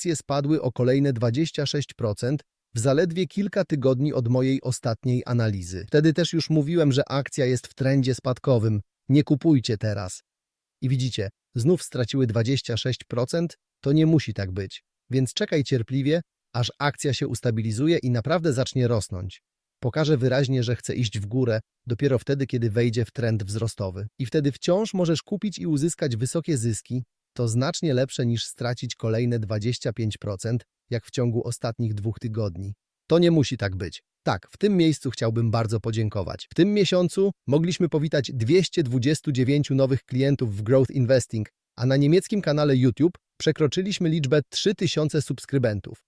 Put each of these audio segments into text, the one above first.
akcje spadły o kolejne 26% w zaledwie kilka tygodni od mojej ostatniej analizy. Wtedy też już mówiłem, że akcja jest w trendzie spadkowym. Nie kupujcie teraz. I widzicie, znów straciły 26%, to nie musi tak być. Więc czekaj cierpliwie, aż akcja się ustabilizuje i naprawdę zacznie rosnąć. Pokaże wyraźnie, że chce iść w górę dopiero wtedy, kiedy wejdzie w trend wzrostowy. I wtedy wciąż możesz kupić i uzyskać wysokie zyski. To znacznie lepsze niż stracić kolejne 25%, jak w ciągu ostatnich dwóch tygodni. To nie musi tak być. Tak, w tym miejscu chciałbym bardzo podziękować. W tym miesiącu mogliśmy powitać 229 nowych klientów w Growth Investing, a na niemieckim kanale YouTube przekroczyliśmy liczbę 3000 subskrybentów.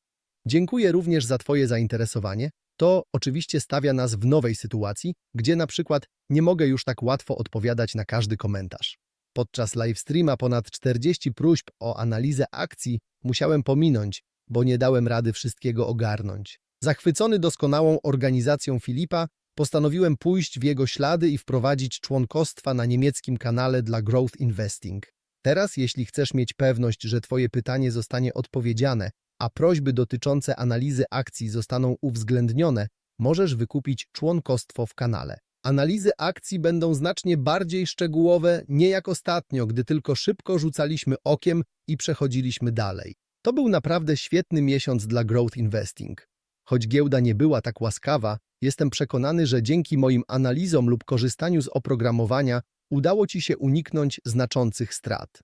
Dziękuję również za Twoje zainteresowanie. To oczywiście stawia nas w nowej sytuacji, gdzie na przykład nie mogę już tak łatwo odpowiadać na każdy komentarz. Podczas livestreama ponad 40 próśb o analizę akcji musiałem pominąć, bo nie dałem rady wszystkiego ogarnąć. Zachwycony doskonałą organizacją Filipa, postanowiłem pójść w jego ślady i wprowadzić członkostwa na niemieckim kanale dla Growth Investing. Teraz, jeśli chcesz mieć pewność, że Twoje pytanie zostanie odpowiedziane, a prośby dotyczące analizy akcji zostaną uwzględnione, możesz wykupić członkostwo w kanale. Analizy akcji będą znacznie bardziej szczegółowe, nie jak ostatnio, gdy tylko szybko rzucaliśmy okiem i przechodziliśmy dalej. To był naprawdę świetny miesiąc dla Growth Investing. Choć giełda nie była tak łaskawa, jestem przekonany, że dzięki moim analizom lub korzystaniu z oprogramowania udało Ci się uniknąć znaczących strat.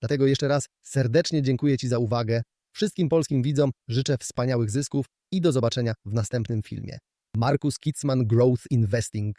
Dlatego jeszcze raz serdecznie dziękuję Ci za uwagę. Wszystkim polskim widzom życzę wspaniałych zysków i do zobaczenia w następnym filmie. Markus Kitzman Growth Investing